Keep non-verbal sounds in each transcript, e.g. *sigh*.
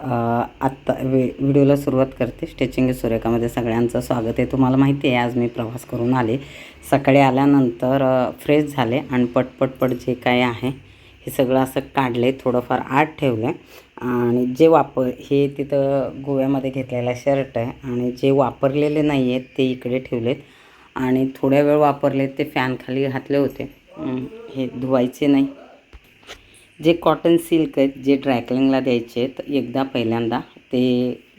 आत्ता वे व्हिडिओला सुरुवात करते. स्टेचिंग सुरेखामध्ये सगळ्यांचं स्वागत आहे. तुम्हाला माहिती आहे आज मी प्रवास करून आले. सकाळी आल्यानंतर फ्रेश झाले आणि पटपटपट जे काय आहे हे सगळं असं काढले. थोडंफार आत ठेवलं. आणि जे वापर हे तिथं गोव्यामध्ये घेतलेला शर्ट आहे आणि जे वापरलेले नाही आहेत ते इकडे ठेवलेत. आणि थोड्या वेळ वापरले ते फॅनखाली घातले होते. हे धुवायचे नाही. जे कॉटन सिल्क आहेत जे ड्रायक्लिंगला द्यायचे आहेत एकदा पहिल्यांदा ते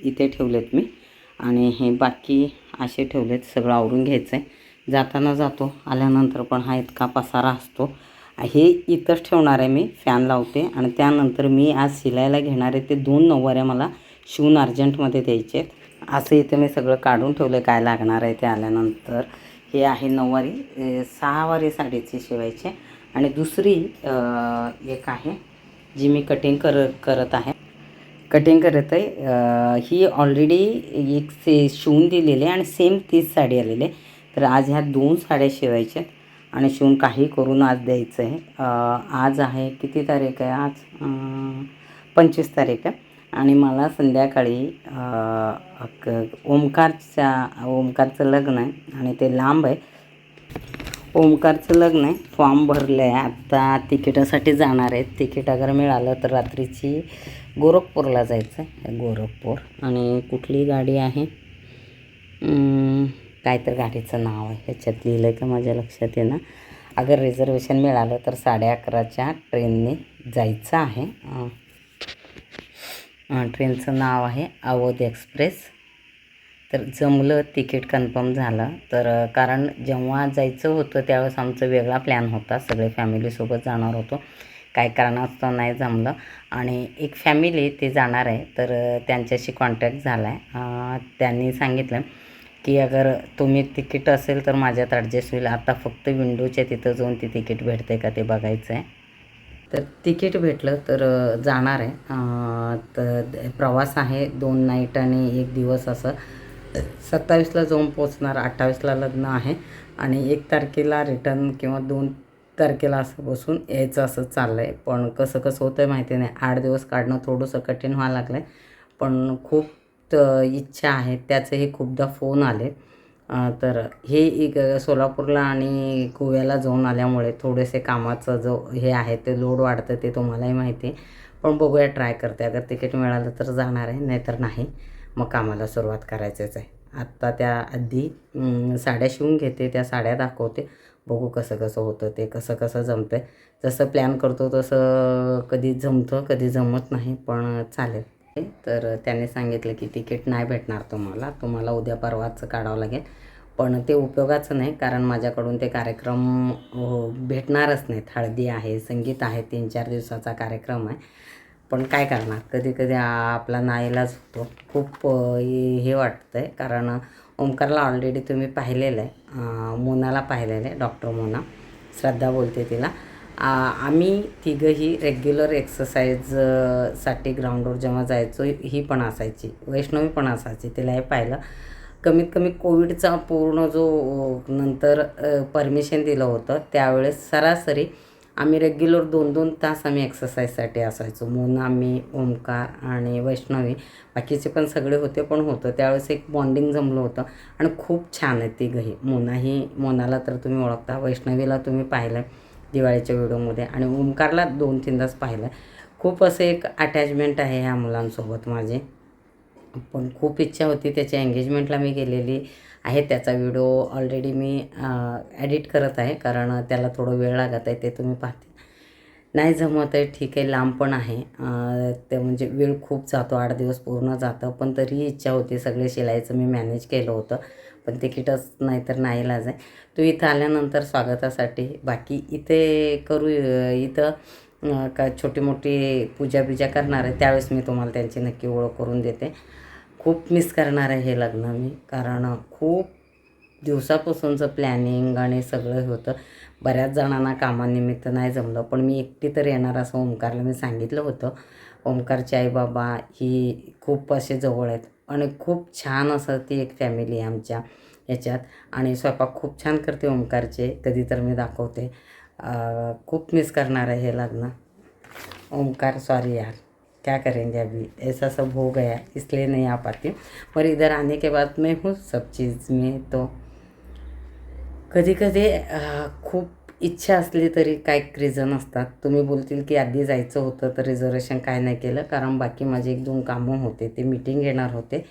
इथे ठेवलेत मी. आणि हे बाकी असे ठेवलेत सगळं आवरून घ्यायचं आहे जाताना जातो आल्यानंतर पण हा इतका पसारा असतो. हे इथंच ठेवणार आहे मी फॅन लावते. आणि त्यानंतर मी आज शिलायला घेणार आहे ते दोन नऊवाऱ्या मला शिवून अर्जंटमध्ये द्यायचे आहेत. असं इथे मी सगळं काढून ठेवलं काय लागणार आहे ते आल्यानंतर. हे आहे नऊवारी सहावारी साडीची शिवायचे. आणि दुसरी एक आहे जी मी कटिंग कर करत आहे. कटिंग करत आहे ही ऑलरेडी एक से शिवून दिलेली आहे आणि सेम तीच साडी आलेली आहे. तर आज ह्या दोन साड्या शिवायच्या आहेत आणि शिवून काही करून आज द्यायचं आहे. आज आहे किती तारीख आहे आज? पंचवीस तारीख आहे. आणि मला संध्याकाळी क- ओमकारच्या ओमकारचं लग्न आहे आणि ते लांब आहे. ओमकारचं लग्न आहे. फॉर्म भरलं आहे आत्ता तिकिटासाठी जाणार आहेत. तिकीट अगर मिळालं तर रात्रीची गोरखपूरला जायचं आहे गोरखपूर. आणि कुठली गाडी आहे? काय तर गाडीचं नाव आहे. ह्याच्यात लिहिलं आहे का माझ्या लक्षात येणं अगर रिझर्वेशन मिळालं तर साडे अकराच्या ट्रेनने जायचं आहे. ट्रेनचं नाव आहे अवध एक्सप्रेस. तर जमलं तिकीट कन्फर्म झालं. तर कारण जेव्हा जायचं होतं त्यावेळेस आमचा वेगळा प्लॅन होता. सगळे फॅमिलीसोबत जाणार होतो. काय कारणास्तव नाही जमलं. आणि एक फॅमिली ते जाणार आहे. तर त्यांच्याशी कॉन्टॅक्ट झाला आहे त्यांनी सांगितलं की अगर तुम्ही तिकीट असेल तर माझ्यात ॲडजस्ट होईल. आता फक्त विंडोच्या तिथं जाऊन ती तिकीट भेटते का ते बघायचं आहे तर तिकीट भेटलं तर जाणार आहे. तर प्रवास आहे दोन नाईट आणि एक दिवस असं. सत्तावीसला जाऊन पोचणार अठ्ठावीसला लग्न आहे आणि एक तारखेला रिटर्न किंवा दोन तारखेला असं बसून यायचं असं चाललं आहे पण कसं कसं होतं आहे माहिती नाही. आठ दिवस काढणं थोडंसं कठीण व्हायला लागलं आहे पण खूप इच्छा आहे. त्याचेही खूपदा फोन आले. तर हे एक सोलापूरला आणि गोव्याला जाऊन आल्यामुळे थोडेसे कामाचं जो हे आहे ते लोड वाढतं ते तुम्हालाही माहिती आहे. पण बघूया ट्राय करते. अगर तिकीट मिळालं तर जाणार आहे नाहीतर नाही. मग कामाला सुरुवात करायचंच आहे. आत्ता त्या आधी साड्या शिवून घेते त्या साड्या दाखवते. बघू कसं कसं होतं ते कसं कसं जमतं आहे जसं प्लॅन करतो तसं कधी जमतं कधी जमत नाही पण चालेल. तर त्याने सांगितलं की तिकीट नाही भेटणार तुम्हाला तुम्हाला उद्या परवाचं काढावं लागेल. पण ते उपयोगाचं नाही कारण माझ्याकडून ते कार्यक्रम भेटणारच नाहीत. हळदी आहे संगीत आहे तीन चार दिवसाचा कार्यक्रम आहे. पण काय करणार? कधी कधी आपला नाईलाज होतो. खूप हे वाटतं आहे कारण ओमकारला ऑलरेडी तुम्ही पाहिलेलं आहे मोनाला पाहिलेलं आहे डॉक्टर मोना. श्रद्धा बोलते तिला. आम्ही तिघंही रेग्युलर एक्सरसाइजसाठी ग्राउंडवर जेव्हा जायचो ही पण असायची. वैष्णवी पण असायची. तिला हे पाहिलं. कमीत कमी कोविडचा पूर्ण जो नंतर परमिशन दिलं होतं त्यावेळेस सरासरी आम्ही रेग्युलर दोन दोन तास आम्ही एक्सरसाइजसाठी असायचो. मोना मी ओमकार आणि वैष्णवी बाकीचे पण सगळे होते पण होतं. त्यावेळेस एक बॉन्डिंग जमलं होतं. आणि खूप छान आहे ती गही मोना ही मोनाला तर तुम्ही ओळखता. वैष्णवीला तुम्ही पाहिलं आहे दिवाळीच्या व्हिडिओमध्ये. आणि ओमकारला दोन तीनदाच पाहिलं आहे खूप असं एक अटॅचमेंट आहे ह्या मुलांसोबत माझे. पण खूप इच्छा होती त्याच्या एंगेजमेंटला मी गेलेली. आहे त्याचा व्हिडिओ ऑलरेडी मी ॲडिट करत आहे. कारण त्याला थोडं वेळ लागत आहे ते तुम्ही पाहते नाही जमत आहे ठीक आहे लांब पण आहे. ते म्हणजे वेळ खूप जातो आठ दिवस पूर्ण जातं. पण तरी इच्छा होती सगळे शिलाईचं मी मॅनेज केलं होतं. पण तिकीटच नाही तर नाही लाज आहे तू इथं आल्यानंतर स्वागतासाठी. बाकी इथे करू इथं का छोटी मोठी पूजा बिजा करणार आहे त्यावेळेस मी तुम्हाला त्यांची नक्की ओळख करून देते. खूप मिस करणार आहे हे लग्न मी. कारण खूप दिवसापासूनचं प्लॅनिंग आणि सगळं होतं. बऱ्याच जणांना कामानिमित्त नाही जमलं पण मी एकटी तर येणार असं ओंकारला मी सांगितलं होतं. ओंकारची आईबाबा ही खूप असे जवळ आहेत आणि खूप छान असं ती एक फॅमिली आहे आमच्या याच्यात. आणि स्वयंपाक खूप छान करते ओंकारचे कधी तर मी दाखवते. खूप मिस करणार आहे हे लग्न. ओंकार सॉरी यार. क्या करेंगे अभी? ऐसा सब हो गया इसलिए नहीं आ पाती और इधर आने के बाद मैं हूँ सब चीज़ में तो कधी कधी खूप इच्छा असली तरी काय रिझन असतात. तुम्ही बोलतील की आधी जायचं होतं तर रिझर्वेशन काय नाही केलं कारण बाकी माझे एक दोन कामं होते ते मीटिंग घेणार होते.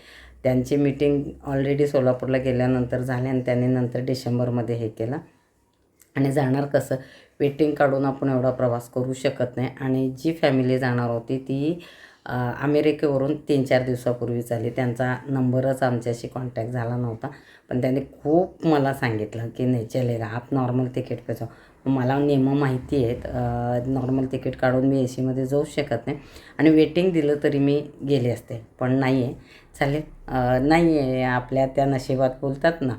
त्यांची मीटिंग ऑलरेडी सोलापूरला गेल्यानंतर झाले आणि त्यांनी नंतर डिसेंबरमध्ये हे केलं. आणि जाणार कसं? वेटिंग काढून आपण एवढा प्रवास करू शकत नाही. आणि जी फॅमिली जाणार होती ती अमेरिकेवरून तीन चार दिवसापूर्वी झाली त्यांचा नंबरच आमच्याशी कॉन्टॅक्ट झाला नव्हता. पण त्यांनी खूप मला सांगितलं की नाही चलेगा आप नॉर्मल तिकीट पे जाओ. मला नेमं माहिती आहेत. नॉर्मल तिकीट काढून मी ए सीमध्ये जाऊ शकत नाही. आणि वेटिंग दिलं तरी मी गेले असते. पण नाही आहे चालेल. नाही आहे आपल्या त्या नशिबात बोलतात ना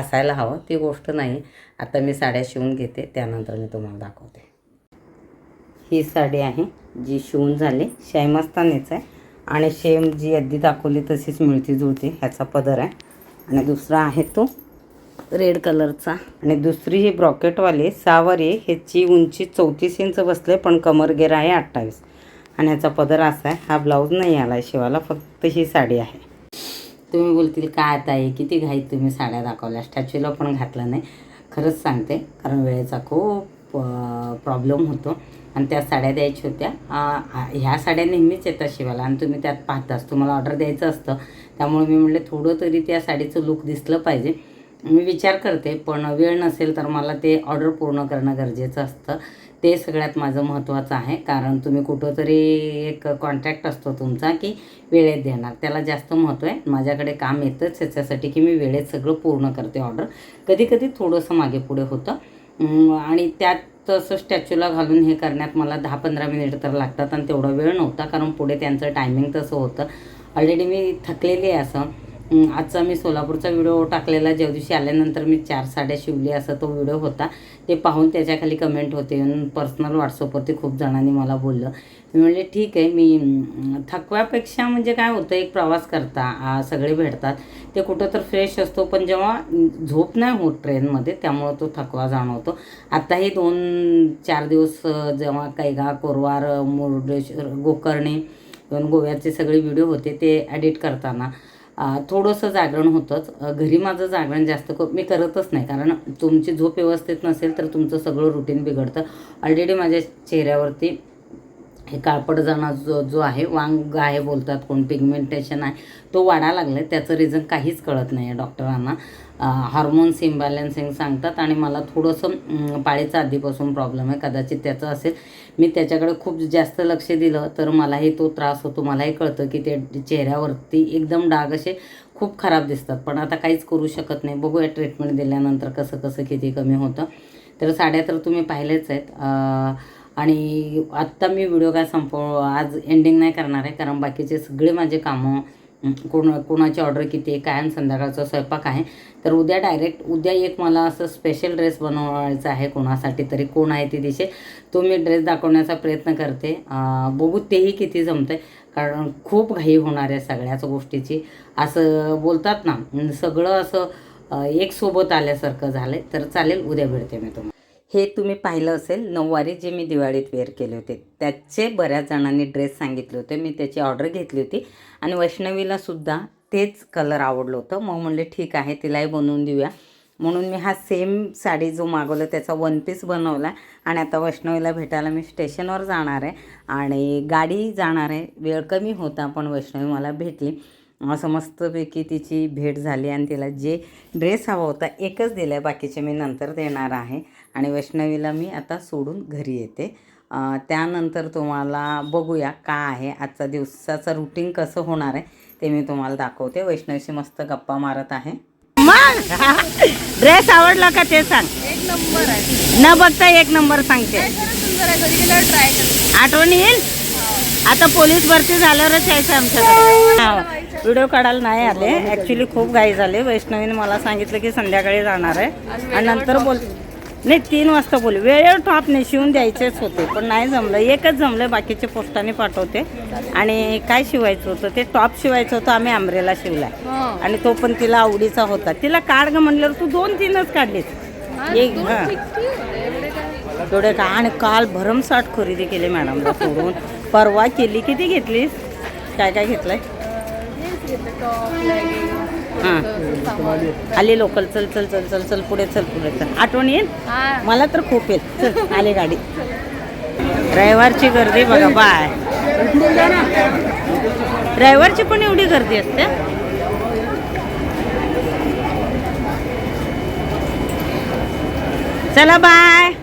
असायला हवं. ती गोष्ट नाही. आता मी साड्या शिवून घेते. त्यानंतर मी तुम्हाला दाखवते. ही साडी आहे जी शिवून झाली. शाईमस्तानीच आहे. आणि शेम जी आधी दाखवली तशीच मिळती जुळती. ह्याचा पदर आहे. आणि दुसरा आहे तो रेड कलरचा. आणि दुसरी ही ब्रॉकेटवाली सहावारी ह्याची उंची चौतीस इंच बसले पण कमरगेर आहे अठ्ठावीस. आणि याचा पदर असा आहे हा ब्लाऊज नाही आला आहे शिवाला फक्त ही साडी आहे. तुम्ही बोलतील काय आता आहे किती घाई तुम्ही साड्या दाखवल्या स्टॅच्यूला पण घातलं नाही. खरंच सांगते कारण वेळेचा खूप प्रॉब्लेम होतो. आणि त्या साड्या द्यायच्या होत्या. ह्या साड्या नेहमीच येतात शिवायला आणि तुम्ही त्यात पाहताच तुम्हाला ऑर्डर द्यायचं असतं. त्यामुळे मी म्हटलं थोडं तरी त्या साडीचं लुक दिसलं पाहिजे. मी विचार करते पण वेळ नसेल तर मला ते ऑर्डर पूर्ण करणं गरजेचं असतं. ते सगळ्यात माझं महत्त्वाचं आहे. कारण तुम्ही कुठंतरी एक कॉन्ट्रॅक्ट असतो तुमचा की वेळेत देणार. त्याला जास्त महत्त्व आहे. माझ्याकडे काम येतंच. याच्यासाठी की मी वेळेत सगळं पूर्ण करते ऑर्डर. कधी कधी थोडंसं मागे पुढे होतं. आणि त्यात तसं स्टॅच्यूला घालून हे करण्यात मला दहा पंधरा मिनिट तर लागतात. आणि तेवढा वेळ नव्हता. कारण पुढे त्यांचं टायमिंग तसं होतं. ऑलरेडी मी थकलेली आहे असं. आजचा मी सोलापूरचा व्हिडिओ टाकलेला ज्या दिवशी आल्यानंतर मी चार साड्या शिवली असा तो व्हिडिओ होता. ते पाहून त्याच्याखाली कमेंट होते पर्सनल व्हॉट्सअपवरती खूप जणांनी मला बोललं. मी म्हणले ठीक आहे मी थकव्यापेक्षा म्हणजे काय होतं एक प्रवास करता सगळे भेटतात. ते कुठं तर फ्रेश असतो पण जेव्हा झोप नाही होत ट्रेनमध्ये त्यामुळं तो थकवा जाणवतो. आत्ताही दोन चार दिवस जेव्हा कैगा कोरवार मुर्डेश्वर गोकर्णे दोन गोव्याचे सगळे व्हिडिओ होते ते एडिट करताना. थोडंसं जागरण होतंच. घरी माझं जागरण जास्त क मी करतच नाही. कारण तुमची झोप व्यवस्थित नसेल तर तुमचं सगळं रुटीन बिघडतं. ऑलरेडी माझ्या चेहऱ्यावरती हे काळपटजाणा जो जो आहे वांग आहे बोलतात कोण पिगमेंटेशन आहे तो वाढा लागलं त्याचं रिझन काहीच कळत नाही आहे डॉक्टरांना हार्मोन्स इम्बॅलन्सिंग सांगतात आणि मला थोडंसं पाळीचा आधीपासून प्रॉब्लेम आहे. कदाचित त्याचं असेल. मी त्याच्याकडे खूप जास्त लक्ष दिलं तर मलाही तो त्रास होतो. मलाही कळतं की ते चेहऱ्यावरती एकदम डाग असे खूप खराब दिसतात. पण आता काहीच करू शकत नाही. बघूया ट्रीटमेंट दिल्यानंतर कसं कसं किती कमी होतं. तर साड्या तर तुम्ही पाहिलेच आहेत. आणि आत्ता मी व्हिडिओ काय संपव आज एंडिंग नाही करणार आहे कारण बाकीचे सगळे माझे कामं कोण कोणाची ऑर्डर किती आहे काय आणि संध्याकाळचा स्वयंपाक आहे. तर उद्या डायरेक्ट उद्या एक मला असं स्पेशल ड्रेस बनवायचा आहे कोणासाठी तरी कोण आहे ती दिशे तो मी ड्रेस दाखवण्याचा प्रयत्न करते. बघू तेही किती जमतं आहे कारण खूप घाई होणार आहे सगळ्याच गोष्टीची. असं बोलतात ना सगळं असं एक सोबत आल्यासारखं झालं आहे तर चालेल उद्या भेटते मी तुम्हाला. हे तुम्ही पाहिलं असेल नऊवारी जे मी दिवाळीत वेअर केले होते त्याचे बऱ्याच जणांनी ड्रेस सांगितले होते मी त्याची ऑर्डर घेतली होती आणि वैष्णवीला सुद्धा तेच कलर आवडलं होतं. मग म्हणले ठीक आहे तिलाही बनवून देऊया. म्हणून मी हा सेम साडी जो मागवला त्याचा वन पीस बनवला आणि आता वैष्णवीला भेटायला मी स्टेशनवर जाणार आहे आणि गाडी जाणार आहे. वेळ कमी होता पण वैष्णवी मला भेटली. असं मस्तपैकी तिची भेट झाली आणि तिला जे ड्रेस हवा होता एकच दिला आहे बाकीचे मी नंतर देणार आहे. आणि वैष्णवीला मी आता सोडून घरी येते. त्यानंतर तुम्हाला बघूया काय आहे आजचा दिवसाचं रुटीन कसं होणार आहे ते मी तुम्हाला दाखवते. वैष्णवीशी मस्त गप्पा मारत आहे. मग? *laughs* ड्रेस आवडला का ते सांग. एक नंबर आहे. न बघता एक नंबर सांगते. आठवण येईल? आता पोलीस भरती झाल्यावरच यायचं आमच्याकडे. व्हिडिओ काढायला नाही आले. ॲक्च्युली खूप घाई झाले वैष्णवीने मला सांगितलं की संध्याकाळी जाणार आहे. आणि नंतर बोल नाही तीन वाजता बोल. वेळेवर टॉप नाही शिवून द्यायचेच होते पण नाही जमलं. एकच जमलं बाकीचे पोस्टाने पाठवते. आणि काय शिवायचं होतं? ते टॉप शिवायचं होतं आम्ही आंब्रेला शिवला आणि तो पण तिला आवडीचा होता. तिला काढ ग म्हणल्यावर तू दोन तीनच काढलीस. एक हां. एवढे का आणि काल भरमसाठ खरेदी केली मॅडमला सोडून. परवा केली. किती घेतलीस काय काय घेतलंय? हां. आली लोकल. चल चल चल चल चल पुढे चल पुढे चल. आठवण येईल? हा. मला तर खूप येत चल आले गाडी. रविवारची गर्दी बघा बाय. रविवारची पण एवढी गर्दी असते? चला बाय.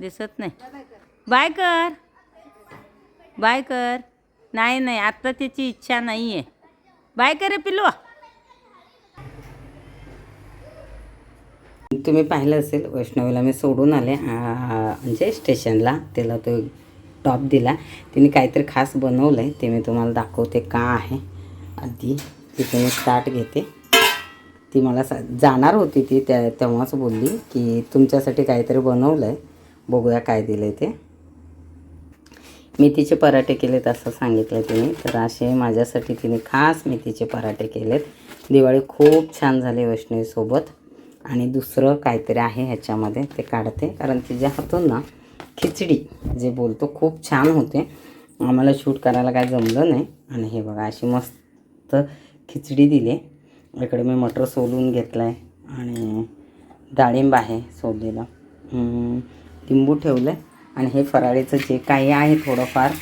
दिसत नाही. बाय कर. बाय कर. नाही नाही आत्ता त्याची इच्छा नाही आहे बाय कर रे तुम्ही पाहिलं असेल वैष्णवीला मी सोडून आले. म्हणजे स्टेशनला तिला तो टॉप दिला. तिने काहीतरी खास बनवलं आहे ते मी तुम्हाला दाखवते का आहे. आधी तिथे मी स्टार्ट घेते. ती मला सा जाणार होती ती त्या तेव्हाच बोलली की तुमच्यासाठी काहीतरी बनवलं आहे बघूया काय दिलं आहे ते. मेथीचे पराठे केलेत असं सांगितलं तिने. तर असे माझ्यासाठी तिने खास मेथीचे पराठे केलेत. दिवाळी खूप छान झाली वैष्णवीसोबत. आणि दुसरं काहीतरी आहे ह्याच्यामध्ये ते काढते. कारण तिच्या हातून ना खिचडी जे बोलतो खूप छान होते. आम्हाला शूट करायला काय जमलं नाही. आणि हे बघा अशी मस्त खिचडी दिली. इकडे मी मटर सोलून घेतलं आहे आणि डाळिंब आहे सोललेलं. लिंबू ठेवलं आहे आणि हे फराळीचं जे काही आहे थोडंफार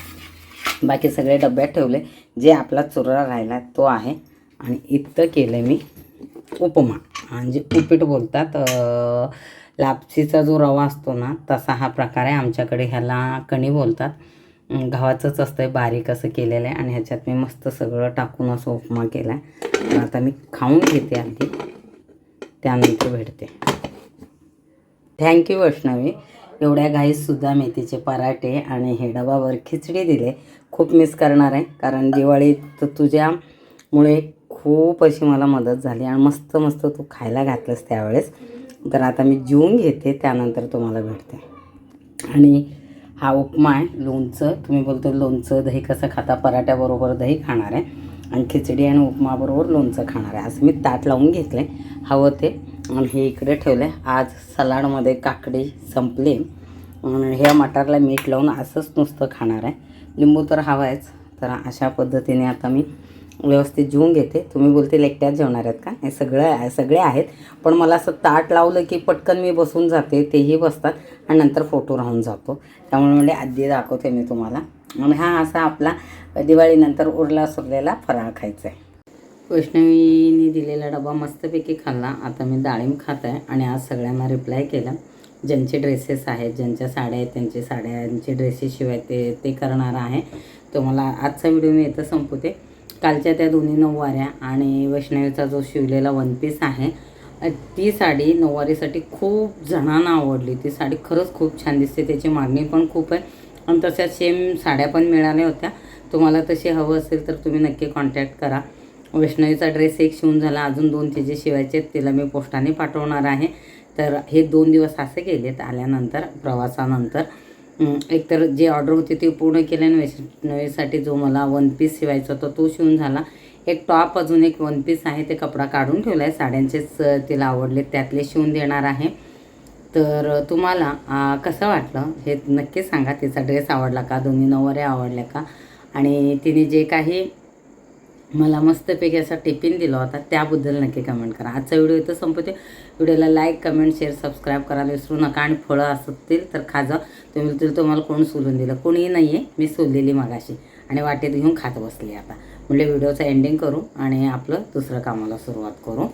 बाकी सगळे डब्यात ठेवले. जे आपला चुरा राहिला तो आहे. आणि इथं केलं मी उपमा. म्हणजे उपीट बोलतात लापसीचा जो रवा असतो ना तसा हा प्रकार आहे. आमच्याकडे ह्याला कणी बोलतात. गव्हाचंच असतं आहे बारीक असं केलेलं आहे आणि ह्याच्यात मी मस्त सगळं टाकून असं उपमा केला आहे आता मी खाऊन घेते आधी. त्यानंतर भेटते. Thank you Vaishnavi. एवढ्या घाईतसुद्धा मेथीचे पराठे आणि हे डबावर खिचडी दिले. खूप मिस करणार आहे कारण दिवाळीत तुझ्यामुळे खूप अशी मला मदत झाली आणि मस्त मस्त तू खायला घातलंस त्यावेळेस. तर आता मी जेवून घेते त्यानंतर तुम्हाला भेटते. आणि हा उपमा आहे लोणचं. तुम्ही बोलतो लोणचं दही कसं खाता? पराठ्याबरोबर दही खाणार आहे. आणि खिचडी आणि उपमाबरोबर लोणचं खाणार आहे. असं मी ताट लावून घेतलं आहे हवं ते. आणि हे इकडे ठेवलं आहे आज सलाडमध्ये काकडी संपले. आणि ह्या मटारला मीठ लावून असंच नुसतं खाणार आहे. लिंबू तर हवा आहेच तर अशा पद्धतीने आता मी व्यवस्थित जेवून घेते. तुम्ही बोलतील एकट्याच जेवणार आहेत का? हे सगळं सगळे आहेत. पण मला असं ताट लावलं की पटकन मी बसून जाते तेही बसतात आणि नंतर फोटो राहून जातो. त्यामुळे म्हणजे आधी दाखवते मी तुम्हाला. आणि हा असा आपला दिवाळीनंतर उरला सुरलेला फराळ खायचा आहे वैष्णवीने दिलेला डबा मस्तपैकी खाल्ला. आता मी डाळिंब खात आहे आणि आज सगळ्यांना रिप्लाय केला. ज्यांचे ड्रेसेस आहेत ज्यांच्या साड्या आहेत त्यांचे साड्यांचे ड्रेसेस शिवाय ते ते करणार आहे. तो मला आजचा व्हिडिओ मी इथं संपवते. कालच्या त्या दोन्ही नऊवाऱ्या आणि वैष्णवीचा जो शिवलेला वन पीस आहे ती साडी नऊवारीसाठी खूप जणांना आवडली. ती साडी खरंच खूप छान दिसते. त्याची मागणी पण खूप आहे. आणि तशा सेम साड्या पण मिळाल्या होत्या. तुम्हाला तशी हवं असेल तर तुम्ही नक्की कॉन्टॅक्ट करा. वैष्णवीचा ड्रेस एक शिवून झाला. अजून दोन तिचे शिवायचे आहेत, तिला मी पोस्टाने पाठवणार आहे. तर हे दोन दिवस असे गेलेत आल्यानंतर प्रवासानंतर. एकतर जे ऑर्डर होती ती पूर्ण केल्याने आणि वैष्णवीसाठी जो मला वन पीस शिवायचा होता तो शिवून झाला. एक टॉप अजून एक वन पीस आहे ते कपडा काढून ठेवला आहे साड्यांचेच तिला आवडले त्यातले शिवून देणार आहे. तर तुम्हाला कसं वाटलं? हे नक्की सांगा तिचा ड्रेस आवडला का? दोन्ही नऊवाऱ्या आवडल्या का? आणि तिने जे काही मला मस्तपैकी असा टिफिन दिला होता त्याबद्दल नक्की कमेंट करा. आजचा व्हिडिओ इथं संपवते. व्हिडिओला लाईक कमेंट शेअर सबस्क्राईब करायला विसरू नका आणि फळं असतील तर खाजा. तुम्ही तर तुम्हाला कोण सोलून दिलं? कोणीही नाही आहे मी सोललेली मागाशी. आणि वाटेत घेऊन खात बसली आता. म्हणजे व्हिडिओचं एंडिंग करू आणि आपलं दुसरं कामाला सुरुवात करू.